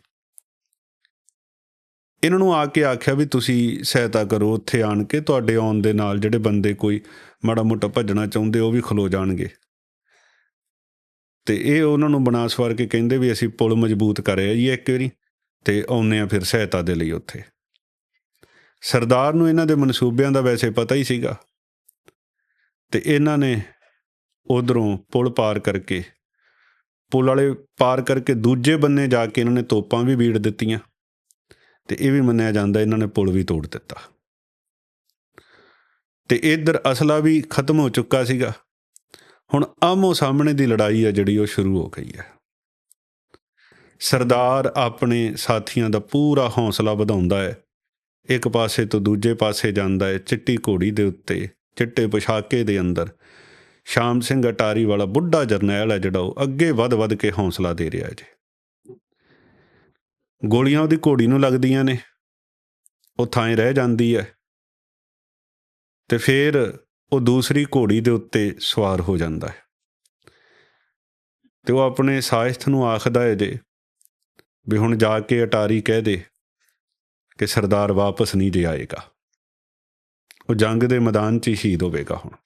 A: ਇਹਨਾਂ ਨੂੰ ਆ ਕੇ ਆਖਿਆ ਵੀ ਤੁਸੀਂ ਸਹਾਇਤਾ ਕਰੋ, ਉੱਥੇ ਆਣ ਕੇ ਤੁਹਾਡੇ ਆਉਣ ਦੇ ਨਾਲ ਜਿਹੜੇ ਬੰਦੇ ਕੋਈ ਮਾੜਾ ਮੋਟਾ ਭੱਜਣਾ ਚਾਹੁੰਦੇ, ਉਹ ਵੀ ਖਲੋ ਜਾਣਗੇ। ਤੇ ਇਹ ਉਹਨਾਂ ਨੂੰ ਬਣਾ ਸਵਾਰ ਕੇ ਕਹਿੰਦੇ ਵੀ ਅਸੀਂ ਪੁਲ ਮਜ਼ਬੂਤ ਕਰਿਆ ਜੀ ਇੱਕ ਵਾਰੀ ਤੇ ਆਉਨੇ ਆ ਫਿਰ ਸਹਾਇਤਾ ਦੇ ਲਈ ਉੱਥੇ। ਸਰਦਾਰ ਨੂੰ ਇਹਨਾਂ ਦੇ ਮਨਸੂਬਿਆਂ ਦਾ ਵੈਸੇ ਪਤਾ ਹੀ ਸੀਗਾ। ਤੇ ਇਹਨਾਂ ਨੇ ਉਧਰੋਂ ਪੁਲ ਪਾਰ ਕਰਕੇ ਪੁਲ ਵਾਲੇ ਪਾਰ ਕਰਕੇ ਦੂਜੇ ਬੰਨੇ ਜਾ ਕੇ ਇਹਨਾਂ ਨੇ ਤੋਪਾਂ ਵੀ ਬੀੜ ਦਿੱਤੀਆਂ ਤੇ ਇਹ ਵੀ ਮੰਨਿਆ ਜਾਂਦਾ ਇਹਨਾਂ ਨੇ ਪੁਲ ਵੀ ਤੋੜ ਦਿੱਤਾ। ਤੇ ਇਧਰ ਅਸਲਾ ਵੀ ਖਤਮ ਹੋ ਚੁੱਕਾ ਸੀਗਾ। ਹੁਣ ਆਮੋ ਸਾਹਮਣੇ ਦੀ ਲੜਾਈ ਆ ਜਿਹੜੀ ਉਹ ਸ਼ੁਰੂ ਹੋ ਗਈ ਹੈ। ਸਰਦਾਰ ਆਪਣੇ ਸਾਥੀਆਂ ਦਾ ਪੂਰਾ ਹੌਸਲਾ ਵਧਾਉਂਦਾ ਹੈ। ਇੱਕ ਪਾਸੇ ਤੋਂ ਦੂਜੇ ਪਾਸੇ ਜਾਂਦਾ ਹੈ ਚਿੱਟੀ ਘੋੜੀ ਦੇ ਉੱਤੇ, ਚਿੱਟੇ ਪੋਸ਼ਾਕੇ ਦੇ ਅੰਦਰ। ਸ਼ਾਮ ਸਿੰਘ ਅਟਾਰੀ ਵਾਲਾ ਬੁੱਢਾ ਜਰਨੈਲ ਹੈ ਜਿਹੜਾ ਉਹ ਅੱਗੇ ਵੱਧ-ਵੱਧ ਕੇ ਹੌਸਲਾ ਦੇ ਰਿਹਾ ਹੈ ਜੀ। ਗੋਲੀਆਂ ਉਹਦੀ ਘੋੜੀ ਨੂੰ ਲੱਗਦੀਆਂ ਨੇ। ਉਹ ਥਾਂ ਰਹਿ ਜਾਂਦੀ ਹੈ। ਤੇ ਫਿਰ ਉਹ ਦੂਸਰੀ ਘੋੜੀ ਦੇ ਉੱਤੇ ਸਵਾਰ ਹੋ ਜਾਂਦਾ ਹੈ। ਤੇ ਉਹ ਆਪਣੇ ਸਾਇਸਥ ਨੂੰ ਆਖਦਾ ਹੈ ਜੇ, ਵੀ ਹੁਣ ਜਾ ਕੇ ਅਟਾਰੀ ਕਹਿ ਦੇ ਕਿ ਸਰਦਾਰ ਵਾਪਸ ਨਹੀਂ ਜੇ ਆਏਗਾ। ਉਹ ਜੰਗ ਦੇ ਮੈਦਾਨ 'ਚ ਹੀ ਸ਼ਹੀਦ ਹੋਵੇਗਾ ਹੁਣ।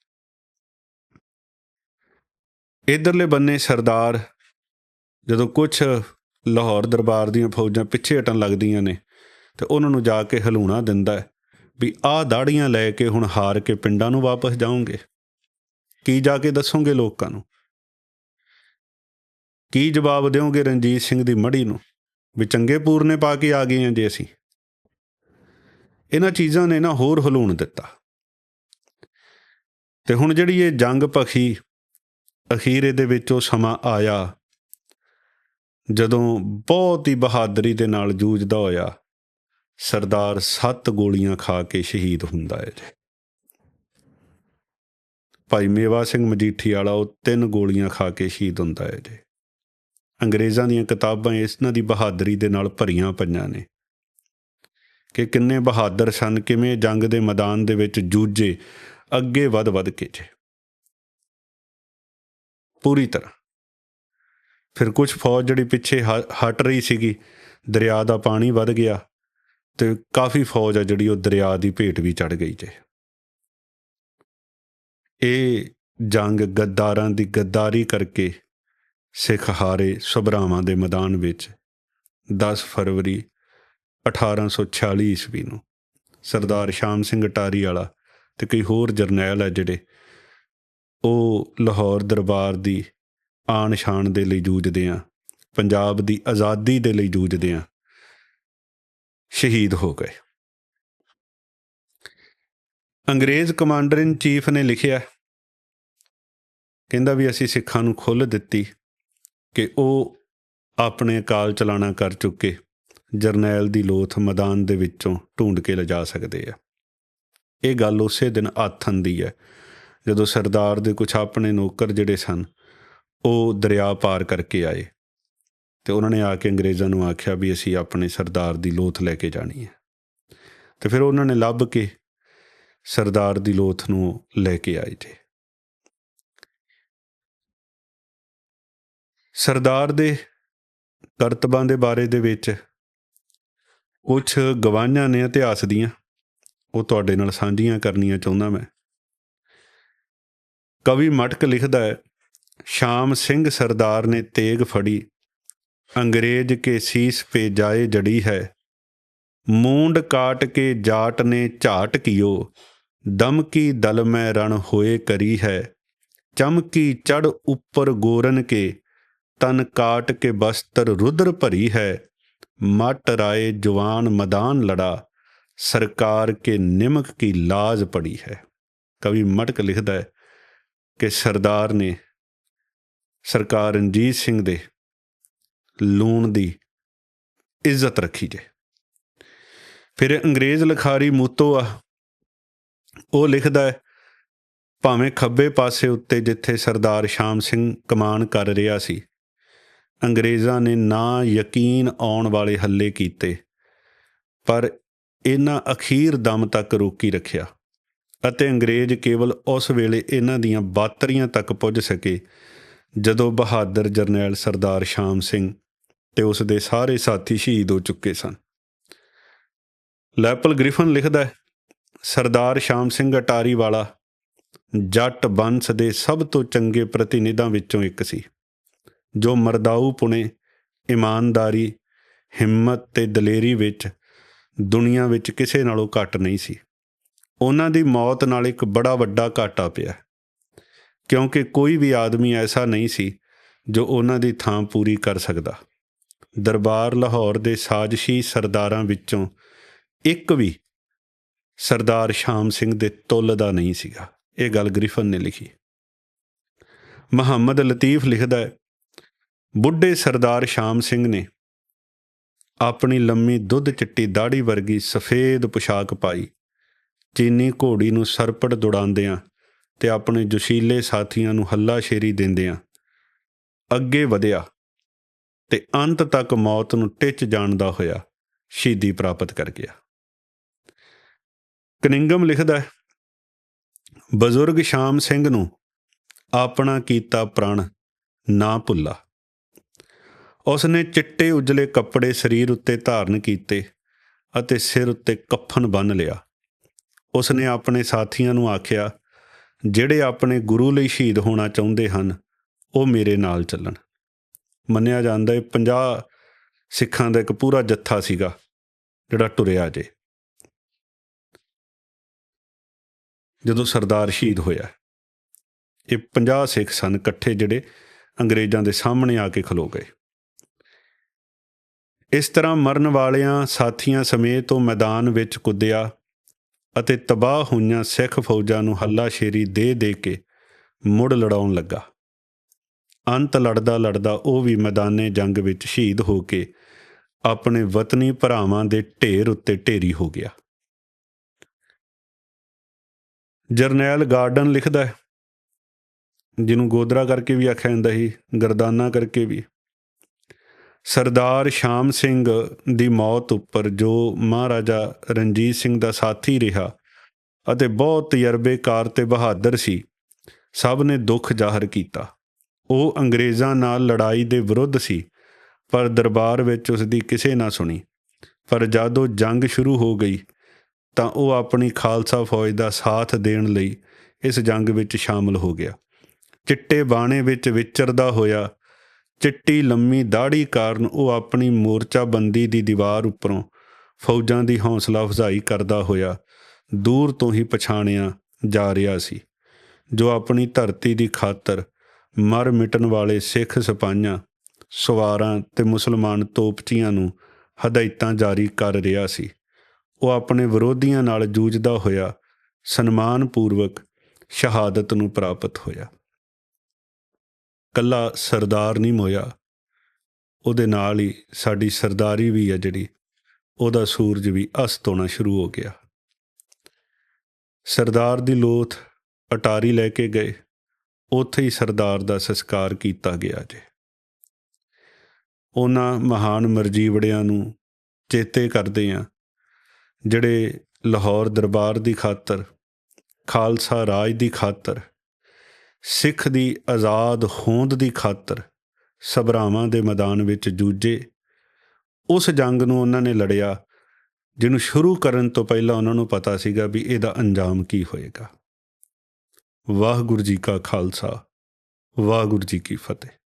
A: ਇਧਰਲੇ ਬੰਨੇ ਸਰਦਾਰ, ਜਦੋਂ ਕੁਝ ਲਾਹੌਰ ਦਰਬਾਰ ਦੀਆਂ ਫੌਜਾਂ ਪਿੱਛੇ ਹਟਣ ਲੱਗਦੀਆਂ ਨੇ, ਤੇ ਉਹਨਾਂ ਨੂੰ ਜਾ ਕੇ ਹਲੂਣਾ ਦਿੰਦਾ ਹੈ ਵੀ ਆਹ ਦਾੜੀਆਂ ਲੈ ਕੇ ਹੁਣ ਹਾਰ ਕੇ ਪਿੰਡਾਂ ਨੂੰ ਵਾਪਸ ਜਾਓਗੇ। ਕੀ ਜਾ ਕੇ ਦੱਸੋਗੇ ਲੋਕਾਂ ਨੂੰ? ਕੀ ਜਵਾਬ ਦਿਓਗੇ ਰਣਜੀਤ ਸਿੰਘ ਦੀ ਮੜੀ ਨੂੰ ਵੀ ਚੰਗੇ ਪੂਰਨੇ ਪਾ ਕੇ ਆ ਗਏ ਆ ਜੇ ਅਸੀਂ? ਇਹਨਾਂ ਚੀਜ਼ਾਂ ਨੇ ਨਾ ਹੋਰ ਹਲੂਣ ਦਿੱਤਾ। ਤੇ ਹੁਣ ਜਿਹੜੀ ਇਹ ਜੰਗ ਪਖੀ ਅਖੀਰੇ ਦੇ ਵਿੱਚ ਉਹ ਸਮਾਂ ਆਇਆ, ਜਦੋਂ ਬਹੁਤ ਹੀ ਬਹਾਦਰੀ ਦੇ ਨਾਲ ਜੂਝਦਾ ਹੋਇਆ, ਸਰਦਾਰ ਸੱਤ ਗੋਲੀਆਂ ਖਾ ਕੇ ਸ਼ਹੀਦ ਹੁੰਦਾ ਹੈ ਜੀ। ਭਾਈ ਮੇਵਾ ਸਿੰਘ ਮਜੀਠੀ ਵਾਲਾ ਉਹ ਤਿੰਨ ਗੋਲੀਆਂ ਖਾ ਕੇ ਸ਼ਹੀਦ ਹੁੰਦਾ ਹੈ ਜੀ। ਅੰਗਰੇਜ਼ਾਂ ਦੀਆਂ ਕਿਤਾਬਾਂ ਇਹਨਾਂ ਦੀ ਬਹਾਦਰੀ ਦੇ ਨਾਲ ਭਰੀਆਂ ਪਈਆਂ ਨੇ ਕਿ ਕਿੰਨੇ ਬਹਾਦਰ ਸਨ, ਕਿਵੇਂ ਜੰਗ ਦੇ ਮੈਦਾਨ ਦੇ ਵਿੱਚ ਜੂਝੇ, ਅੱਗੇ ਵੱਧ ਵੱਧ ਕੇ ਜੇ। ਪੂਰੀ ਤਰ੍ਹਾਂ। ਫਿਰ ਕੁਝ ਫੌਜ ਜਿਹੜੀ ਪਿੱਛੇ ਹਟ ਰਹੀ ਸੀਗੀ, ਦਰਿਆ ਦਾ ਪਾਣੀ ਵੱਧ ਗਿਆ ਤੇ ਕਾਫੀ ਫੌਜ ਆ ਜਿਹੜੀ ਉਹ ਦਰਿਆ ਦੀ ਭੇਟ ਵੀ ਚੜ ਗਈ ਜੇ। ਇਹ ਜੰਗ ਗੱਦਾਰਾਂ ਦੀ ਗੱਦਾਰੀ ਕਰਕੇ ਸਿੱਖ ਹਾਰੇ ਸਭਰਾਵਾਂ ਦੇ ਮੈਦਾਨ ਵਿੱਚ 10 ਫਰਵਰੀ 1846 ਈਸਵੀ ਨੂੰ ਸਰਦਾਰ ਸ਼ਾਮ ਸਿੰਘ ਟਾਰੀ ਵਾਲਾ ਤੇ ਕਈ ਹੋਰ ਜਰਨੈਲ ਆ ਜਿਹੜੇ ਉਹ ਲਾਹੌਰ ਦਰਬਾਰ ਦੀ ਆਣ ਸ਼ਾਨ ਦੇ ਲਈ ਜੂਝਦੇ ਆ, ਪੰਜਾਬ ਦੀ ਆਜ਼ਾਦੀ ਦੇ ਲਈ ਜੂਝਦੇ ਆ, ਸ਼ਹੀਦ ਹੋ ਗਏ। ਅੰਗਰੇਜ਼ ਕਮਾਂਡਰ ਇਨ ਚੀਫ ਨੇ ਲਿਖਿਆ, ਕਹਿੰਦਾ ਵੀ ਅਸੀਂ ਸਿੱਖਾਂ ਨੂੰ ਖੁੱਲ੍ਹ ਦਿੱਤੀ ਕਿ ਉਹ ਆਪਣੇ ਅਕਾਲ ਚਲਾਣਾ ਕਰ ਚੁੱਕੇ, ਜਰਨੈਲ ਦੀ ਲੋਥ ਮੈਦਾਨ ਦੇ ਵਿੱਚੋਂ ਢੂੰਡ ਕੇ ਲਿਜਾ ਸਕਦੇ ਆ। ਇਹ ਗੱਲ ਉਸੇ ਦਿਨ ਆਥਨ ਦੀ ਹੈ ਜਦੋਂ ਸਰਦਾਰ ਦੇ ਕੁਝ ਆਪਣੇ ਨੌਕਰ ਜਿਹੜੇ ਸਨ, ਉਹ ਦਰਿਆ ਪਾਰ ਕਰਕੇ ਆਏ ਤੇ ਉਹਨਾਂ ਨੇ ਆ ਕੇ ਅੰਗਰੇਜ਼ਾਂ ਨੂੰ ਆਖਿਆ ਵੀ ਅਸੀਂ ਆਪਣੇ ਸਰਦਾਰ ਦੀ ਲੋਥ ਲੈ ਕੇ ਜਾਣੀ ਹੈ। ਤੇ ਫਿਰ ਉਹਨਾਂ ਨੇ ਲੱਭ ਕੇ ਸਰਦਾਰ ਦੀ ਲੋਥ ਨੂੰ ਲੈ ਕੇ ਆਏ ਜੇ ਸਰਦਾਰ ਦੇ ਕਰਤਬਾਂ ਦੇ ਬਾਰੇ ਦੇ ਵਿੱਚ ਕੁਝ ਗਵਾਹਾਂ ਨੇ ਇਤਿਹਾਸ ਦੀਆਂ, ਉਹ ਤੁਹਾਡੇ ਨਾਲ ਸਾਂਝੀਆਂ ਕਰਨੀਆਂ ਚਾਹੁੰਦਾ ਮੈਂ। ਕਵੀ ਮਟਕ ਲਿਖਦਾ ਹੈ, ਸ਼ਾਮ ਸਿੰਘ ਸਰਦਾਰ ਨੇ ਤੇਗ ਫੜੀ, ਅੰਗਰੇਜ਼ ਕੇ ਸੀਸ ਪੇ ਜਾਏ ਜੜੀ ਹੈ। ਮੂੰਡ ਕਾਟ ਕੇ ਜਾਟ ਨੇ ਝਾਟ ਕੀਓ ਦਮਕੀ ਦਲ ਮੈਂ ਰਣ ਹੋਏ ਕਰੀ ਹੈ। ਚਮਕੀ ਚੜ ਉੱਪਰ ਗੋਰਨ ਕੇ, ਤਨ ਕਾਟ ਕੇ ਬਸਤਰ ਰੁਦਰ ਭਰੀ ਹੈ। ਮਟ ਰਾਏ ਜਵਾਨ ਮਦਾਨ ਲੜਾ, ਸਰਕਾਰ ਕੇ ਨਿਮਕ ਕੀ ਲਾਜ ਪੜੀ ਹੈ। ਕਵੀ ਮਟਕ ਲਿਖਦਾ ਹੈ ਕਿ ਸਰਦਾਰ ਨੇ ਸਰਕਾਰ ਰਣਜੀਤ ਸਿੰਘ ਦੇ ਲੂਣ ਦੀ ਇੱਜ਼ਤ ਰੱਖੀ ਜੇ। ਫਿਰ ਅੰਗਰੇਜ਼ ਲਖਾਰੀ ਮੂਤੋ ਆ ਉਹ ਲਿਖਦਾ ਹੈ, ਭਾਵੇਂ ਖੱਬੇ ਪਾਸੇ ਉੱਤੇ ਜਿੱਥੇ ਸਰਦਾਰ ਸ਼ਾਮ ਸਿੰਘ ਕਮਾਨ ਕਰ ਰਿਹਾ ਸੀ, ਅੰਗਰੇਜ਼ਾਂ ਨੇ ਨਾ ਯਕੀਨ ਆਉਣ ਵਾਲੇ ਹੱਲੇ ਕੀਤੇ, ਪਰ ਇਹਨਾਂ ਅਖੀਰ ਦਮ ਤੱਕ ਰੋਕੀ ਰੱਖਿਆ। ਅਤੇ ਅੰਗਰੇਜ਼ ਕੇਵਲ ਉਸ ਵੇਲੇ ਇਹਨਾਂ ਦੀਆਂ ਬਾਤਰੀਆਂ ਤੱਕ ਪੁੱਜ ਸਕੇ, ਜਦੋਂ ਬਹਾਦਰ ਜਰਨੈਲ ਸਰਦਾਰ ਸ਼ਾਮ ਸਿੰਘ ਤੇ ਉਸ ਦੇ ਸਾਰੇ ਸਾਥੀ ਸ਼ਹੀਦ ਹੋ ਚੁੱਕੇ ਸਨ। ਲੈਪਲ ਗ੍ਰਿਫਨ ਲਿਖਦਾ ਹੈ, ਸਰਦਾਰ ਸ਼ਾਮ ਸਿੰਘ ਅਟਾਰੀ ਵਾਲਾ ਜੱਟ ਬੰਸ ਦੇ ਸਭ ਤੋਂ ਚੰਗੇ ਪ੍ਰਤੀਨਿਧਾਂ ਵਿੱਚੋਂ ਇੱਕ ਸੀ, ਜੋ ਮਰਦਾਊ ਪੁਣੇ, ਇਮਾਨਦਾਰੀ, ਹਿੰਮਤ ਤੇ ਦਲੇਰੀ ਵਿੱਚ ਦੁਨੀਆ ਵਿੱਚ ਕਿਸੇ ਨਾਲੋਂ ਘੱਟ ਨਹੀਂ ਸੀ। ਉਹਨਾਂ ਦੀ ਮੌਤ ਨਾਲ ਇੱਕ ਬੜਾ ਵੱਡਾ ਘਾਟਾ ਪਿਆ। ਕਿਉਂਕਿ ਕੋਈ ਵੀ ਆਦਮੀ ਐਸਾ ਨਹੀਂ ਸੀ ਜੋ ਉਹਨਾਂ ਦੀ ਥਾਂ ਪੂਰੀ ਕਰ ਸਕਦਾ। ਦਰਬਾਰ ਲਾਹੌਰ ਦੇ ਸਾਜ਼ਸ਼ੀ ਸਰਦਾਰਾਂ ਵਿੱਚੋਂ ਇੱਕ ਵੀ ਸਰਦਾਰ ਸ਼ਾਮ ਸਿੰਘ ਦੇ ਤੁੱਲ ਦਾ ਨਹੀਂ ਸੀਗਾ। ਇਹ ਗੱਲ ਗ੍ਰਿਫਨ ਨੇ ਲਿਖੀ। ਮੁਹੰਮਦ ਲਤੀਫ ਲਿਖਦਾ ਹੈ, ਬੁੱਢੇ ਸਰਦਾਰ ਸ਼ਾਮ ਸਿੰਘ ਨੇ ਆਪਣੀ ਲੰਮੀ ਦੁੱਧ ਚਿੱਟੀ ਦਾੜੀ ਵਰਗੀ ਸਫੇਦ ਪੁਸ਼ਾਕ ਪਾਈ। ਚੀਨੀ ਘੋੜੀ ਨੂੰ ਸਰਪਟ ਦੁੜਾਉਂਦਿਆਂ ਤੇ ਆਪਣੇ ਜੋਸ਼ੀਲੇ ਸਾਥੀਆਂ ਨੂੰ ਹੱਲਾਸ਼ੇਰੀ ਦਿੰਦਿਆਂ ਅੱਗੇ ਵਧਿਆ ਤੇ ਅੰਤ ਤੱਕ ਮੌਤ ਨੂੰ ਟਿੱਚ ਜਾਣਦਾ ਹੋਇਆ ਸ਼ਹੀਦੀ ਪ੍ਰਾਪਤ ਕਰ ਗਿਆ। ਕਨਿੰਗਮ ਲਿਖਦਾ ਹੈ, ਬਜ਼ੁਰਗ ਸ਼ਾਮ ਸਿੰਘ ਨੂੰ ਆਪਣਾ ਕੀਤਾ ਪ੍ਰਣ ਨਾ ਭੁੱਲਾ। ਉਸਨੇ ਚਿੱਟੇ ਉਜਲੇ ਕੱਪੜੇ ਸਰੀਰ ਉੱਤੇ ਧਾਰਨ ਕੀਤੇ ਅਤੇ ਸਿਰ ਉੱਤੇ ਕਫਨ ਬੰਨ ਲਿਆ। ਉਸ ਨੇ ਆਪਣੇ ਸਾਥੀਆਂ ਨੂੰ ਆਖਿਆ, ਜਿਹੜੇ ਆਪਣੇ ਗੁਰੂ ਲਈ ਸ਼ਹੀਦ ਹੋਣਾ ਚਾਹੁੰਦੇ ਹਨ, ਉਹ ਮੇਰੇ ਨਾਲ ਚੱਲਣ। ਮੰਨਿਆ ਜਾਂਦਾ ਹੈ 50 ਸਿੱਖਾਂ ਦਾ ਇੱਕ ਪੂਰਾ ਜੱਥਾ ਸੀਗਾ, ਜਿਹੜਾ ਟੁਰਿਆ ਜੇ। ਜਦੋਂ ਸਰਦਾਰ ਸ਼ਹੀਦ ਹੋਇਆ, ਇਹ 50 ਸਿੱਖ ਸਨ ਇਕੱਠੇ ਜਿਹੜੇ ਅੰਗਰੇਜ਼ਾਂ ਦੇ ਸਾਹਮਣੇ ਆ ਕੇ ਖਲੋ ਗਏ। ਇਸ ਤਰ੍ਹਾਂ ਮਰਨ ਵਾਲਿਆਂ ਸਾਥੀਆਂ ਸਮੇਤ ਉਹ ਮੈਦਾਨ ਵਿੱਚ ਕੁੱਦਿਆ ਅਤੇ ਤਬਾਹ ਹੋਈਆਂ ਸਿੱਖ ਫੌਜਾਂ ਨੂੰ ਹੱਲਾਸ਼ੇਰੀ ਦੇ ਦੇ ਕੇ ਮੁੜ ਲੜਾਉਣ ਲੱਗਾ। ਅੰਤ ਲੜਦਾ ਲੜਦਾ ਉਹ ਵੀ ਮੈਦਾਨੇ ਜੰਗ ਵਿੱਚ ਸ਼ਹੀਦ ਹੋ ਕੇ ਆਪਣੇ ਵਤਨੀ ਭਰਾਵਾਂ ਦੇ ਢੇਰ ਉੱਤੇ ਢੇਰੀ ਹੋ ਗਿਆ। ਜਰਨੈਲ ਗਾਰਡਨ ਲਿਖਦਾ ਹੈ, ਜਿਹਨੂੰ ਗੋਦਰਾ ਕਰਕੇ ਵੀ ਆਖਿਆ ਜਾਂਦਾ ਸੀ, ਗਰਦਾਨਾ ਕਰਕੇ ਵੀ। ਸਰਦਾਰ ਸ਼ਾਮ ਸਿੰਘ ਦੀ ਮੌਤ ਉੱਪਰ ਜੋ ਮਹਾਰਾਜਾ ਰਣਜੀਤ ਸਿੰਘ ਦਾ ਸਾਥੀ ਰਿਹਾ ਅਤੇ ਬਹੁਤ ਤਜਰਬੇਕਾਰ ਤੇ ਬਹਾਦਰ ਸੀ, ਸਭ ਨੇ ਦੁੱਖ ਜ਼ਾਹਰ ਕੀਤਾ। ਉਹ ਅੰਗਰੇਜ਼ਾਂ ਨਾਲ ਲੜਾਈ ਦੇ ਵਿਰੁੱਧ ਸੀ, ਪਰ ਦਰਬਾਰ ਵਿੱਚ ਉਸ ਦੀ ਕਿਸੇ ਨਾ ਸੁਣੀ। ਪਰ ਜਦੋਂ ਜੰਗ ਸ਼ੁਰੂ ਹੋ ਗਈ, ਤਾਂ ਉਹ ਆਪਣੀ ਖਾਲਸਾ ਫੌਜ ਦਾ ਸਾਥ ਦੇਣ ਲਈ ਇਸ ਜੰਗ ਵਿੱਚ ਸ਼ਾਮਲ ਹੋ ਗਿਆ। ਚਿੱਟੇ ਬਾਣੇ ਵਿੱਚ ਵਿਚਰਦਾ ਹੋਇਆ ਚਿੱਟੀ ਲੰਮੀ ਦਾੜੀ ਕਾਰਨ ਉਹ ਆਪਣੀ ਮੋਰਚਾਬੰਦੀ ਦੀ ਦੀਵਾਰ ਉੱਪਰੋਂ ਫੌਜਾਂ ਦੀ ਹੌਸਲਾ ਅਫਜ਼ਾਈ ਕਰਦਾ ਹੋਇਆ ਦੂਰ ਤੋਂ ਹੀ ਪਛਾਣਿਆ ਜਾ ਰਿਹਾ ਸੀ, ਜੋ ਆਪਣੀ ਧਰਤੀ ਦੀ ਖਾਤਰ ਮਰ ਮਿਟਣ ਵਾਲੇ ਸਿੱਖ ਸਿਪਾਹੀਆਂ, ਸਵਾਰਾਂ ਤੇ ਮੁਸਲਮਾਨ ਤੋਪਚੀਆਂ ਨੂੰ ਹਦਾਇਤਾਂ ਜਾਰੀ ਕਰ ਰਿਹਾ ਸੀ। ਉਹ ਆਪਣੇ ਵਿਰੋਧੀਆਂ ਨਾਲ ਜੂਝਦਾ ਹੋਇਆ ਸਨਮਾਨਪੂਰਵਕ ਸ਼ਹਾਦਤ ਨੂੰ ਪ੍ਰਾਪਤ ਹੋਇਆ। ਕੱਲਾ ਸਰਦਾਰ ਨਹੀਂ ਮੋਇਆ। ਉਹਦੇ ਨਾਲ ਹੀ ਸਾਡੀ ਸਰਦਾਰੀ ਵੀ ਆ ਜਿਹੜੀ, ਉਹਦਾ ਸੂਰਜ ਵੀ ਅਸਤ ਹੋਣਾ ਸ਼ੁਰੂ ਹੋ ਗਿਆ। ਸਰਦਾਰ ਦੀ ਲੋਥ ਅਟਾਰੀ ਲੈ ਕੇ ਗਏ। ਉੱਥੇ ਹੀ ਸਰਦਾਰ ਦਾ ਸੰਸਕਾਰ ਕੀਤਾ ਗਿਆ ਜੇ। ਉਹਨਾਂ ਮਹਾਨ ਮਰਜੀਵੜਿਆਂ ਨੂੰ ਚੇਤੇ ਕਰਦੇ ਆ, ਜਿਹੜੇ ਲਾਹੌਰ ਦਰਬਾਰ ਦੀ ਖਾਤਰ, ਖਾਲਸਾ ਰਾਜ ਦੀ ਖਾਤਰ ਸਿੱਖ ਦੀ ਆਜ਼ਾਦ ਹੋਂਦ ਦੀ ਖਾਤਰ ਸਭਰਾਵਾਂ ਦੇ ਮੈਦਾਨ ਵਿੱਚ ਜੂਝੇ। ਉਸ ਜੰਗ ਨੂੰ ਉਹਨਾਂ ਨੇ ਲੜਿਆ, ਜਿਹਨੂੰ ਸ਼ੁਰੂ ਕਰਨ ਤੋਂ ਪਹਿਲਾਂ ਉਹਨਾਂ ਨੂੰ ਪਤਾ ਸੀਗਾ ਵੀ ਇਹਦਾ ਅੰਜਾਮ ਕੀ ਹੋਏਗਾ। ਵਾਹਿਗੁਰੂ ਜੀ ਕਾ ਖਾਲਸਾ, ਵਾਹਿਗੁਰੂ ਜੀ ਕੀ ਫਤਿਹ।